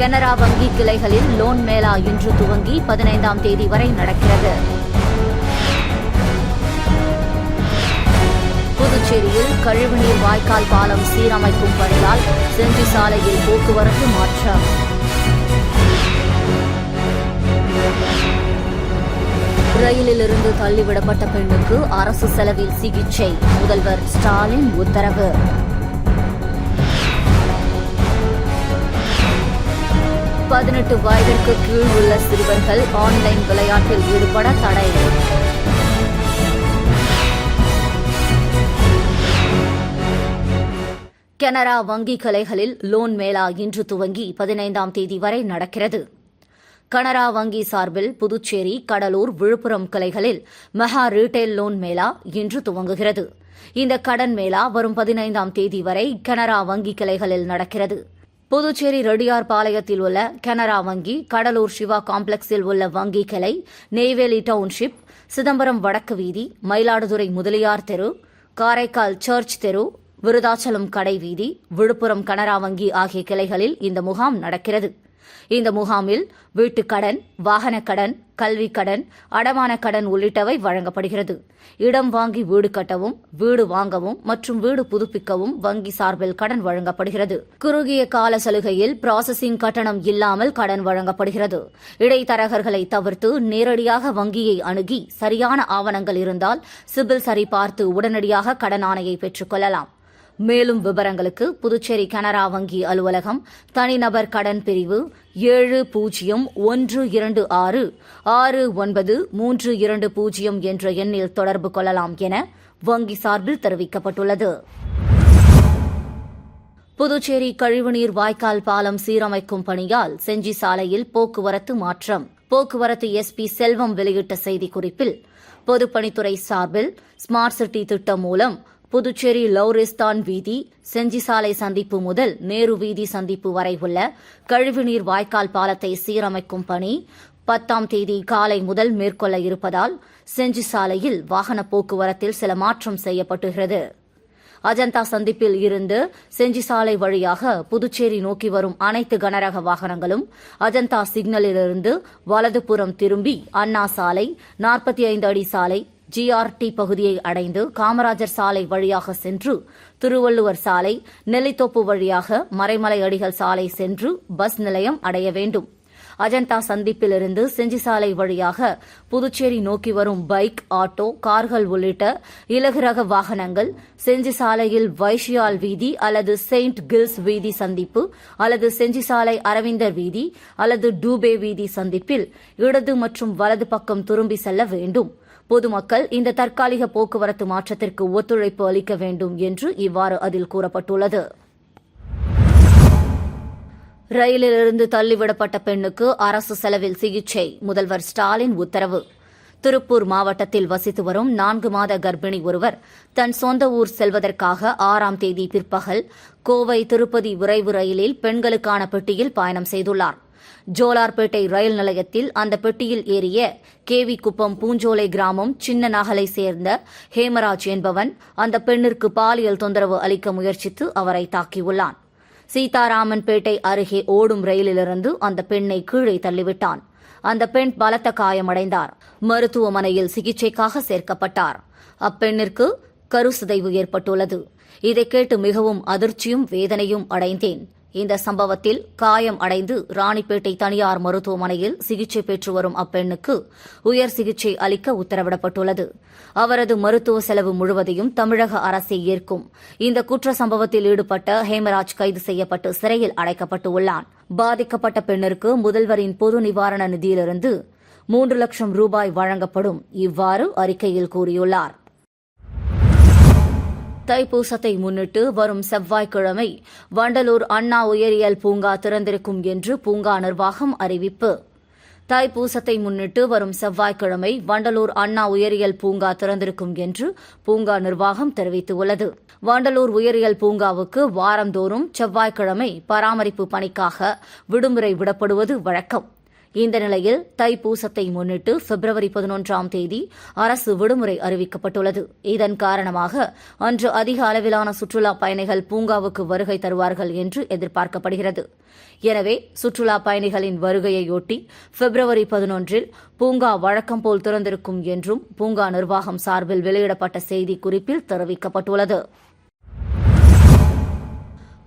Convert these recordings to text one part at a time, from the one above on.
கனரா வங்கி கிளைகளில் லோன் மேளா இன்று துவங்கி பதினைந்தாம் தேதி வரை நடக்கிறது. புதுச்சேரியில் கழிவுநீர் வாய்க்கால் பாலம் சீரமைக்கும் பணியால் செஞ்சி சாலையில் போக்குவரத்து மாற்றம். ரயிலிலிருந்து தள்ளிவிடப்பட்ட பெண்ணுக்கு அரசு செலவில் சிகிச்சை முதல்வர் ஸ்டாலின் உத்தரவு. பதினெட்டு வயதிற்கு கீழ் உள்ள சிறுவர்கள் ஆன்லைன் விளையாட்டில் ஈடுபட தடை. கனரா வங்கி கிளைகளில் லோன் மேளா இன்று துவங்கி பதினைந்தாம் தேதி வரை நடக்கிறது. கனரா வங்கி சார்பில் புதுச்சேரி கடலூர் விழுப்புரம் கிளைகளில் மெகா ரீட்டைல் லோன் மேளா இன்று துவங்குகிறது. இந்த கடன் மேளா வரும் பதினைந்தாம் தேதி வரை கனரா வங்கி கிளைகளில் நடக்கிறது. புதுச்சேரி ரெடியார் பாளையத்தில் உள்ள கனரா வங்கி கடலூர் சிவா காம்ப்ளெக்ஸில் உள்ள வங்கி கிளை நெய்வேலி டவுன்ஷிப் சிதம்பரம் வடக்கு வீதி மயிலாடுதுறை முதலியார் தெரு காரைக்கால் சர்ச் தெரு விருதாச்சலம் கடை வீதி விழுப்புரம் கனரா வங்கி ஆகிய கிளைகளில் இந்த முகாம் நடக்கிறது. இந்த முகாமில் வீட்டுக் கடன் வாகனக் கடன் கல்விக் கடன் அடமான கடன் உள்ளிட்டவை வழங்கப்படுகிறது. இடம் வாங்கி வீடு கட்டவும் வீடு வாங்கவும் மற்றும் வீடு புதுப்பிக்கவும் வங்கி சார்பில் கடன் வழங்கப்படுகிறது. குறுகிய கால சலுகையில் ப்ராசஸிங் கட்டணம் இல்லாமல் கடன் வழங்கப்படுகிறது. இடைத்தரகர்களை தவிர்த்து நேரடியாக வங்கியை அணுகி சரியான ஆவணங்கள் இருந்தால் சிபில் சரிபார்த்து உடனடியாக கடன் ஆணையை பெற்றுக் கொள்ளலாம். மேலும் விவரங்களுக்கு புதுச்சேரி கனரா வங்கி அலுவலகம் தனிநபர் கடன் பிரிவு ஏழு பூஜ்ஜியம் ஒன்று இரண்டு ஆறு ஆறு ஒன்பது மூன்று இரண்டு பூஜ்ஜியம் என்ற எண்ணில் தொடர்பு கொள்ளலாம் என வங்கி சார்பில் தெரிவிக்கப்பட்டுள்ளது. புதுச்சேரி கழிவுநீர் வாய்க்கால் பாலம் சீரமைக்கும் பணியால் செஞ்சி சாலையில் போக்குவரத்து மாற்றம். போக்குவரத்து எஸ்பி செல்வம் வெளியிட்ட செய்திக்குறிப்பில் பொதுப்பணித்துறை சார்பில் ஸ்மார்ட் சிட்டி திட்டம் மூலம் புதுச்சேரி லௌரிஸ்தான் வீதி செஞ்சி சாலை சந்திப்பு முதல் நேரு வீதி சந்திப்பு வரை உள்ள கழிவுநீர் வாய்க்கால் பாலத்தை சீரமைக்கும் பணி பத்தாம் தேதி காலை முதல் மேற்கொள்ள இருப்பதால் செஞ்சி சாலையில் வாகன போக்குவரத்தில் சில மாற்றம் செய்யப்பட்டுகிறது. அஜந்தா சந்திப்பில் இருந்து செஞ்சி சாலை வழியாக புதுச்சேரி நோக்கி வரும் அனைத்து கனரக வாகனங்களும் அஜந்தா சிக்னலிலிருந்து வலதுபுறம் திரும்பி அண்ணா சாலை நாற்பத்தி ஐந்து அடி சாலை ஜிஆர்டி பகுதியை அடைந்து காமராஜர் சாலை வழியாக சென்று திருவள்ளுவர் சாலை நெல்லித்தோப்பு வழியாக மறைமலை அடிகள் சாலை சென்று பஸ் நிலையம் அடைய வேண்டும். அஜந்தா சந்திப்பிலிருந்து செஞ்சி சாலை வழியாக புதுச்சேரி நோக்கி வரும் பைக் ஆட்டோ கார்கள் உள்ளிட்ட இலகுரக வாகனங்கள் செஞ்சி சாலையில் வைஷியால் வீதி அல்லது செயின்ட் கில்ஸ் வீதி சந்திப்பு அல்லது செஞ்சி சாலை அரவிந்தர் வீதி அல்லது டூபே வீதி சந்திப்பில் இடது மற்றும் வலது பக்கம் திரும்பி செல்ல வேண்டும். பொதுமக்கள் இந்த தற்காலிக போக்குவரத்து மாற்றத்திற்கு ஒத்துழைப்பு அளிக்க வேண்டும் என்று இவ்வாறு அதில் கூறப்பட்டுள்ளது. ரயிலிலிருந்து தள்ளிவிடப்பட்ட பெண்ணுக்கு அரசு செலவில் சிகிச்சை. முதல்வர் ஸ்டாலின் உத்தரவு. திருப்பூர் மாவட்டத்தில் வசித்து வரும் நான்கு மாத கர்ப்பிணி ஒருவர் தன் சொந்த ஊர் செல்வதற்காக ஆறாம் தேதி பிற்பகல் கோவை திருப்பதி விரைவு ரயிலில் பெண்களுக்கான பெட்டியில் பயணம் செய்துள்ளார். ஜோலார்பேட்டை ரயில் நிலையத்தில் அந்த பெட்டியில் ஏறிய கேவி குப்பம் பூஞ்சோலை கிராமம் சின்ன நகலை சேர்ந்த ஹேமராஜ் என்பவன் அந்த பெண்ணிற்கு பாலியல் தொந்தரவு அளிக்க முயற்சித்து அவரை தாக்கியுள்ளான். சீதாராமன்பேட்டை அருகே ஓடும் ரயிலிலிருந்து அந்த பெண்ணை கீழே தள்ளிவிட்டான். அந்த பெண் பலத்த காயமடைந்தார். மருத்துவமனையில் சிகிச்சைக்காக சேர்க்கப்பட்டார். அப்பெண்ணிற்கு கருசிதைவு ஏற்பட்டுள்ளது. இதை கேட்டு மிகவும் அதிர்ச்சியும் வேதனையும் அடைந்தேன். இந்த சம்பவத்தில் காயம் அடைந்து ராணிப்பேட்டை தனியார் மருத்துவமனையில் சிகிச்சை பெற்று வரும் அப்பெண்ணுக்கு உயர் சிகிச்சை அளிக்க உத்தரவிடப்பட்டுள்ளது. அவரது மருத்துவ செலவு முழுவதையும் தமிழக அரசே ஏற்கும். இந்த குற்ற சம்பவத்தில் ஈடுபட்ட ஹேமராஜ் கைது செய்யப்பட்டு சிறையில் அடைக்கப்பட்டு உள்ளான். பாதிக்கப்பட்ட பெண்ணிற்கு முதல்வரின் பொது நிவாரண நிதியிலிருந்து மூன்று லட்சம் ரூபாய் வழங்கப்படும் இவ்வாறு அறிக்கையில் கூறியுள்ளார். தைப்பூசத்தை முன்னிட்டு வரும் செவ்வாய்க்கிழமை வண்டலூர் அண்ணா உயிரியல் பூங்கா திறந்திருக்கும் என்று பூங்கா நிர்வாகம் அறிவிப்பு. தைப்பூசத்தை முன்னிட்டு வரும் செவ்வாய்க்கிழமை வண்டலூர் அண்ணா உயிரியல் பூங்கா திறந்திருக்கும் என்று பூங்கா நிர்வாகம் தெரிவித்துள்ளது. வண்டலூர் உயிரியல் பூங்காவுக்கு வாரந்தோறும் செவ்வாய்க்கிழமை பராமரிப்பு பணிக்காக விடுமுறை விடப்படுவது வழக்கம். இந்த நிலையில் தைப்பூசத்தை முன்னிட்டு பிப்ரவரி பதினொன்றாம் தேதி அரசு விடுமுறை அறிவிக்கப்பட்டுள்ளது. இதன் காரணமாக அன்று அதிக அளவிலான சுற்றுலா பயணிகள் பூங்காவுக்கு வருகை தருவார்கள் என்று எதிர்பார்க்கப்படுகிறது. எனவே சுற்றுலா பயணிகளின் வருகையையொட்டி பிப்ரவரி பதினொன்றில் பூங்கா வழக்கம் போல் திறந்திருக்கும் என்றும் பூங்கா நிர்வாகம் சார்பில் வெளியிடப்பட்ட செய்திக்குறிப்பில் தெரிவிக்கப்பட்டுள்ளது.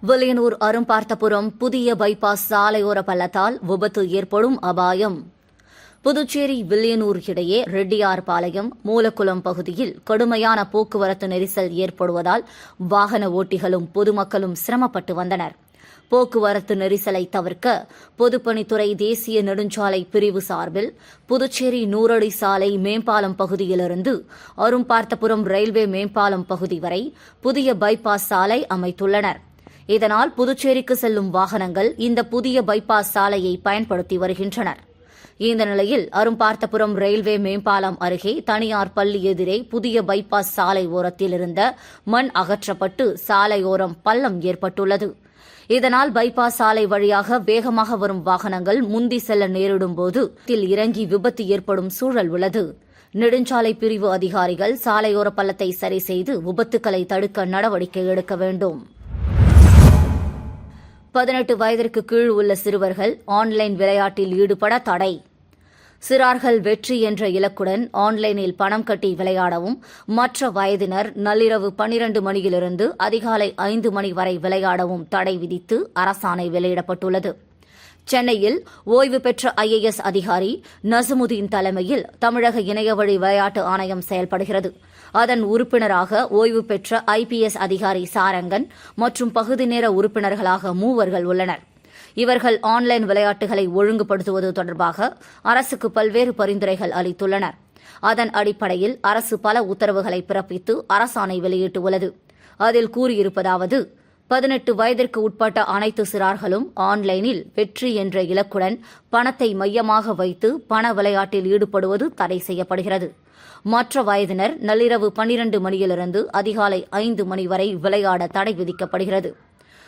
வில்லியனூர் அரும்பார்த்தபுரம் புதிய பைபாஸ் சாலையோர பள்ளத்தால் விபத்து ஏற்படும் அபாயம். புதுச்சேரி வில்லியனூர் இடையே ரெட்டியார்பாளையம் மூலக்குளம் பகுதியில் கடுமையான போக்குவரத்து நெரிசல் ஏற்படுவதால் வாகன ஓட்டிகளும் பொதுமக்களும் சிரமப்பட்டு வந்தனர். போக்குவரத்து நெரிசலை தவிர்க்க பொதுப்பணித்துறை தேசிய நெடுஞ்சாலை பிரிவு சார்பில் புதுச்சேரி நூறடி சாலை மேம்பாலம் பகுதியிலிருந்து அரும்பார்த்தபுரம் ரயில்வே மேம்பாலம் பகுதி வரை புதிய பைபாஸ் சாலை அமைத்துள்ளனா் இதனால் புதுச்சேரிக்கு செல்லும் வாகனங்கள் இந்த புதிய பைபாஸ் சாலையை பயன்படுத்தி வருகின்றனர். இந்த நிலையில் அரும்பார்த்தபுரம் ரயில்வே மேம்பாலம் அருகே தனியார் பள்ளி எதிரே புதிய பைபாஸ் சாலை ஓரத்தில் இருந்த மண் அகற்றப்பட்டு சாலையோரம் பள்ளம் ஏற்பட்டுள்ளது. இதனால் பைபாஸ் சாலை வழியாக வேகமாக வரும் வாகனங்கள் முந்தி செல்ல நேரிடும் போது இறங்கி விபத்து ஏற்படும் சூழல் உள்ளது. நெடுஞ்சாலை பிரிவு அதிகாரிகள் சாலையோர பள்ளத்தை சரி செய்து விபத்துக்களை தடுக்க நடவடிக்கை எடுக்க வேண்டும். பதினெட்டு வயதிற்கு கீழ் உள்ள சிறுவர்கள் ஆன்லைன் விளையாட்டில் ஈடுபட தடை. சிறார்கள் வெற்றி என்ற இலக்குடன் ஆன்லைனில் பணம் கட்டி விளையாடவும் மற்ற வயதினர் நள்ளிரவு பனிரண்டு மணியிலிருந்து அதிகாலை ஐந்து மணி வரை விளையாடவும் தடை விதித்து அரசாணை வெளியிடப்பட்டுள்ளது. சென்னையில் ஓய்வு பெற்ற ஐஏஎஸ் அதிகாரி நசுமுதீன் தலைமையில் தமிழக இணையவழி விளையாட்டு ஆணையம் செயல்படுகிறது. அதன் உறுப்பினராக ஓய்வு பெற்ற ஐபிஎஸ் அதிகாரி சாரங்கன் மற்றும் பகுதி நேர உறுப்பினர்களாக மூவர்கள் உள்ளனர். இவர்கள் ஆன்லைன் விளையாட்டுகளை ஒழுங்குபடுத்துவது தொடர்பாக அரசுக்கு பல்வேறு பரிந்துரைகள் அளித்துள்ளனர். அதன் அடிப்படையில் அரசு பல உத்தரவுகளை பிறப்பித்து அரசாணை வெளியிட்டுள்ளது. அதில் கூறியிருப்பதாவது பதினெட்டு வயதிற்கு உட்பட்ட அனைத்து சிறார்களும் ஆன்லைனில் வெற்றி என்ற இலக்குடன் பணத்தை மையமாக வைத்து பண விளையாட்டில் ஈடுபடுவது தடை செய்யப்படுகிறது. மற்ற வயதினர் நள்ளிரவு பன்னிரண்டு மணியிலிருந்து அதிகாலை ஐந்து மணி வரை விளையாட தடை விதிக்கப்படுகிறது.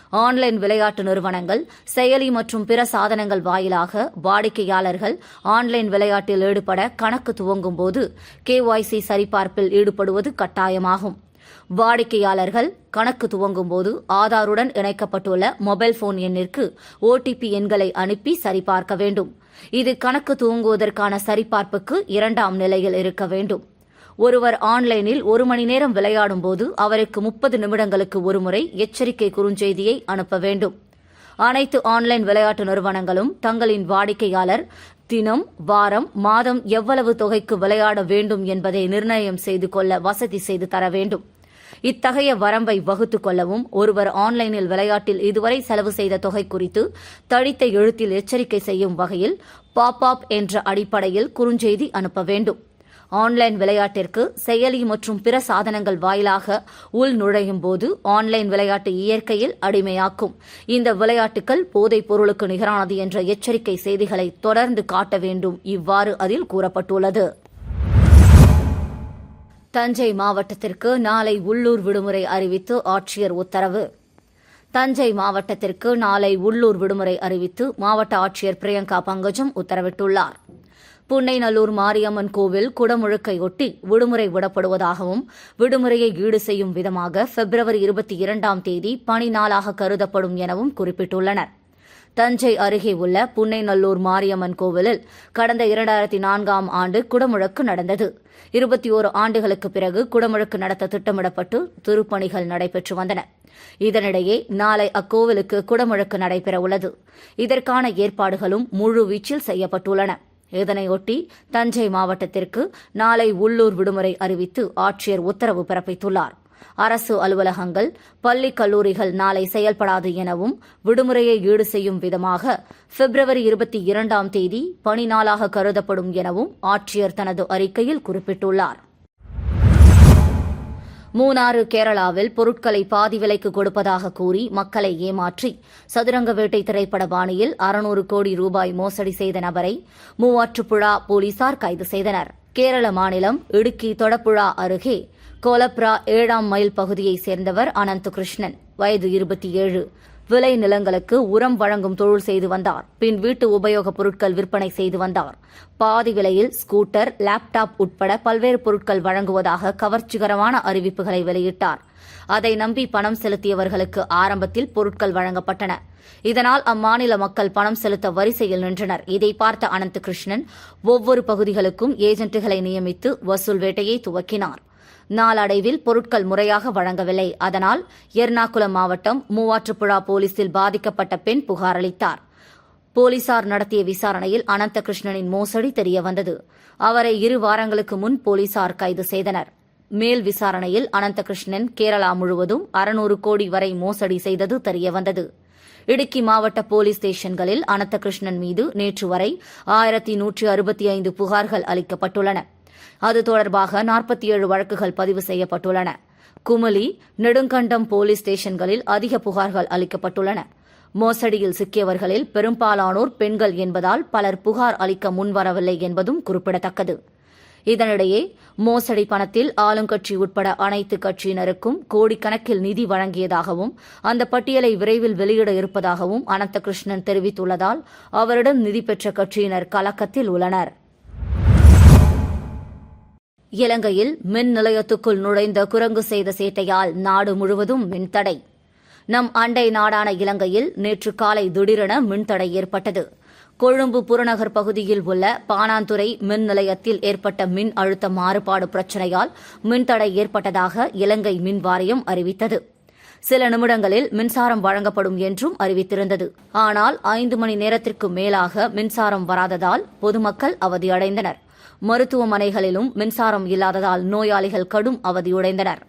ஆன்லைன் விளையாட்டு நிறுவனங்கள் செயலி மற்றும் பிற சாதனங்கள் வாயிலாக வாடிக்கையாளர்கள் ஆன்லைன் விளையாட்டில் ஈடுபட கணக்கு துவங்கும் போது கேஒய்சி சரிபார்ப்பில் ஈடுபடுவது கட்டாயமாகும். வாடிக்கையாளர்கள் கணக்கு துவங்கும் போது ஆதாருடன் இணைக்கப்பட்டுள்ள மொபைல் போன் எண்ணிற்கு ஓடிபி எண்களை அனுப்பி சரிபார்க்க வேண்டும். இது கணக்கு துவங்குவதற்கான சரிபார்ப்புக்கு இரண்டாம் நிலையில் இருக்க வேண்டும். ஒருவர் ஆன்லைனில் ஒரு மணி நேரம் விளையாடும் போது அவருக்கு முப்பது நிமிடங்களுக்கு ஒருமுறை எச்சரிக்கை குறுஞ்செய்தியை அனுப்ப வேண்டும். அனைத்து ஆன்லைன் விளையாட்டு நிறுவனங்களும் தங்களின் வாடிக்கையாளர் தினம் வாரம் மாதம் எவ்வளவு தொகைக்கு விளையாட வேண்டும் என்பதை நிர்ணயம் செய்து கொள்ள வசதி செய்து தர வேண்டும். இத்தகைய வரம்பை வகுத்துக் கொள்ளவும் ஒருவர் ஆன்லைனில் விளையாட்டில் இதுவரை செலவு செய்த தொகை குறித்து தடித்த எழுத்தில் எச்சரிக்கை செய்யும் வகையில் பாப் அப் என்ற அடிப்படையில் குறுஞ்செய்தி அனுப்ப வேண்டும். ஆன்லைன் விளையாட்டிற்கு செயலி மற்றும் பிற சாதனங்கள் வாயிலாக உள் நுழையும் போது ஆன்லைன் விளையாட்டு இயற்கையில் அடிமையாக்கும். இந்த விளையாட்டுகள் போதைப் பொருளுக்கு நிகரானது என்ற எச்சரிக்கை செய்திகளை தொடர்ந்து காட்ட வேண்டும் இவ்வாறு அதில் கூறப்பட்டுள்ளது. தஞ்சை மாவட்டத்திற்கு நாளை உள்ளூர் விடுமுறை அறிவித்து ஆட்சியர் உத்தரவு. தஞ்சை மாவட்டத்திற்கு நாளை உள்ளூர் விடுமுறை அறிவித்து மாவட்ட ஆட்சியர் பிரியங்கா பங்கஜம் உத்தரவிட்டுள்ளார். புன்னைநல்லூர் மாரியம்மன் கோவில் குடமுழுக்கையொட்டி விடுமுறை விடப்படுவதாகவும் விடுமுறையை ஈடு செய்யும் விதமாக பிப்ரவரி இருபத்தி இரண்டாம் தேதி பணி நாளாக கருதப்படும் எனவும் குறிப்பிட்டுள்ளனா் தஞ்சை அருகே உள்ள புன்னைநல்லூர் மாரியம்மன் கோவிலில் கடந்த இரண்டாயிரத்தி நான்காம் ஆண்டு குடமுழக்கு நடந்தது. இருபத்தி ஓரு ஆண்டுகளுக்கு பிறகு குடமுழக்கு நடத்த திட்டமிடப்பட்டு திருப்பணிகள் நடைபெற்று வந்தன. இதனிடையே நாளை அக்கோவிலுக்கு குடமுழக்கு நடைபெற உள்ளது. இதற்கான ஏற்பாடுகளும் முழுவீச்சில் செய்யப்பட்டுள்ளன. இதனையொட்டி தஞ்சை மாவட்டத்திற்கு நாளை உள்ளூர் விடுமுறை அறிவித்து ஆட்சியர் உத்தரவு பிறப்பித்துள்ளார். அரசு அலுவலகங்கள் பள்ளி கல்லூரிகள் நாளை செயல்படாது எனவும் விடுமுறையை ஈடு செய்யும் விதமாக பிப்ரவரி இருபத்தி இரண்டாம் தேதி பணி நாளாக கருதப்படும் எனவும் ஆட்சியர் தனது அறிக்கையில் குறிப்பிட்டுள்ளார். மூணாறு கேரளாவில் பொருட்களை பாதி விலைக்கு கொடுப்பதாக கூறி மக்களை ஏமாற்றி சதுரங்க வேட்டை திரைப்பட பாணியில் அறுநூறு கோடி ரூபாய் மோசடி செய்த நபரை மூவாற்றுப்புழா போலீசார் கைது செய்தனர். கேரள மாநிலம் இடுக்கி தொடப்புழா அருகே கோலப்ரா ஏழாம் மைல் பகுதியைச் சேர்ந்தவர் அனந்த கிருஷ்ணன் வயது இருபத்தி ஏழு. விளை நிலங்களுக்கு உரம் வழங்கும் தொழில் செய்து வந்தார். பின் வீட்டு உபயோகப் பொருட்கள் விற்பனை செய்து வந்தார். பாதி விலையில் ஸ்கூட்டர் லேப்டாப் உட்பட பல்வேறு பொருட்கள் வழங்குவதாக கவர்ச்சிகரமான அறிவிப்புகளை வெளியிட்டார். அதை நம்பி பணம் செலுத்தியவர்களுக்கு ஆரம்பத்தில் பொருட்கள் வழங்கப்பட்டன. இதனால் அம்மாநில மக்கள் பணம் செலுத்த வரிசையில் நின்றனர். இதை பார்த்த அனந்த கிருஷ்ணன் ஒவ்வொரு பகுதிகளுக்கும் ஏஜென்ட்டுகளை நியமித்து வசூல் வேட்டையை துவக்கினார். நாளடைவில் பொருட்கள் முறையாக வழங்கவில்லை. அதனால் எர்ணாகுளம் மாவட்டம் மூவாற்றுப்புழா போலீசில் பாதிக்கப்பட்ட பெண் புகாரளித்தார் போலீசார் நடத்திய விசாரணையில் அனந்தகிருஷ்ணனின் மோசடி தெரியவந்தது. அவரை இரு வாரங்களுக்கு முன் போலீசார் கைது செய்தனர். மேல் விசாரணையில் அனந்தகிருஷ்ணன் கேரளா முழுவதும் அறுநூறு கோடி வரை மோசடி செய்தது தெரியவந்தது. இடுக்கி மாவட்ட போலீஸ் ஸ்டேஷன்களில் அனந்தகிருஷ்ணன் மீது நேற்று வரை ஆயிரத்தி நூற்றி அறுபத்தி ஐந்து புகார்கள் அளிக்கப்பட்டுள்ளன. அது தொடர்பாக நாற்பத்தி ஏழு வழக்குகள் பதிவு செய்யப்பட்டுள்ளன. குமலி நெடுங்கண்டம் போலீஸ் ஸ்டேஷன்களில் அதிக புகார்கள் அளிக்கப்பட்டுள்ளன. மோசடியில் சிக்கியவர்களில் பெரும்பாலானோர் பெண்கள் என்பதால் பலர் புகார் அளிக்க முன்வரவில்லை என்பதும் குறிப்பிடத்தக்கது. இதனிடையே மோசடி பணத்தில் ஆளுங்கட்சி உட்பட அனைத்து கட்சியினருக்கும் கோடிக்கணக்கில் நிதி வழங்கியதாகவும் அந்த பட்டியலை விரைவில் வெளியிட இருப்பதாகவும் அனந்தகிருஷ்ணன் தெரிவித்துள்ளதால் அவரிடம் நிதி பெற்ற கட்சியினர் கலக்கத்தில் உள்ளனர். இலங்கையில் மின் நிலையத்துக்குள் நுழைந்த குரங்கு செய்த சேட்டையால் நாடு முழுவதும் மின்தடை நம் அண்டை நாடான இலங்கையில் நேற்று காலை திடீரென மின்தடை ஏற்பட்டது. கொழும்பு புறநகர் பகுதியில் உள்ள பானாந்துறை மின் நிலையத்தில் ஏற்பட்ட மின் அழுத்த மாறுபாடு பிரச்சினையால் மின்தடை ஏற்பட்டதாக இலங்கை மின் வாரியம் அறிவித்தது. சில நிமிடங்களில் மின்சாரம் வழங்கப்படும் என்றும் அறிவித்திருந்தது. ஆனால் ஐந்து மணி நேரத்திற்கு மேலாக மின்சாரம் வராததால் பொதுமக்கள் அவதியடைந்தனர். மருத்துவமனைகளிலும் மின்சாரம் இல்லாததால் நோயாளிகள் கடும் அவதியுடைந்தனர்.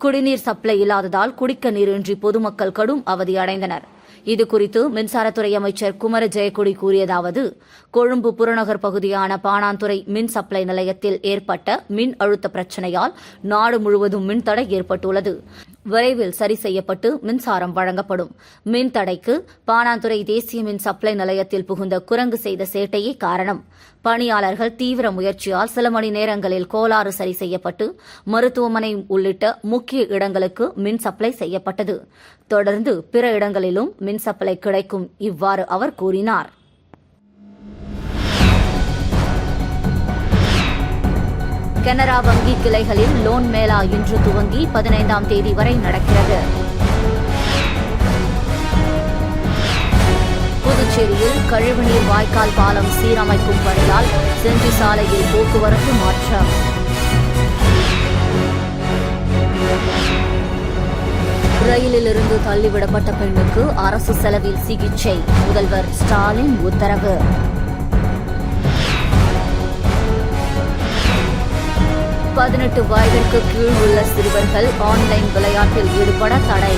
குடிநீர் சப்ளை இல்லாததால் குடிக்க நீரின்றி பொதுமக்கள் கடும் அவதியடைந்தனர். இதுகுறித்து மின்சாரத்துறை அமைச்சர் குமர ஜெயக்குடி கூறியதாவது கொழும்பு புறநகர் பகுதியான பாணாந்துறை மின் சப்ளை நிலையத்தில் ஏற்பட்ட மின் அழுத்த பிரச்சினையால் நாடு முழுவதும் மின்தடை ஏற்பட்டுள்ளது. விரைவில் சரி செய்யப்பட்டு மின்சாரம் வழங்கப்படும். மின் தடைக்கு பானாந்துறை தேசிய மின் சப்ளை நிலையத்தில் புகுந்த குரங்கு செய்த சேட்டையே காரணம். பணியாளர்கள் தீவிர முயற்சியால் சில மணி நேரங்களில் கோளாறு சரி செய்யப்பட்டு மருத்துவமனை உள்ளிட்ட முக்கிய இடங்களுக்கு மின் சப்ளை செய்யப்பட்டது. தொடர்ந்து பிற இடங்களிலும் மின் சப்ளை கிடைக்கும் இவ்வாறு அவர் கூறினார். கனரா வங்கி கிளைகளில் லோன் மேளா இன்று துவங்கி பதினைந்தாம் தேதி வரை நடக்கிறது. புதுச்சேரியில் கழிவுநீர் வாய்க்கால் பாலம் சீரமைக்கும் பணியால் செஞ்சி சாலையில் போக்குவரத்து மாற்றம். ரயிலிலிருந்து தள்ளிவிடப்பட்ட பெண்ணுக்கு அரசு செலவில் சிகிச்சை. முதல்வர் ஸ்டாலின் உத்தரவு. பதினெட்டு வயதிற்கு கீழ் உள்ள சிறுவர்கள் ஆன்லைன் விளையாட்டில் ஈடுபட தடை.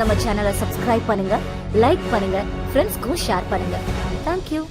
நம்ம சேனலை சப்ஸ்கிரைப் பண்ணுங்க. லைக் பண்ணுங்க ஃப்ரெண்ட்ஸ்க்கும் ஷேர் பண்ணுங்க. தேங்க்யூ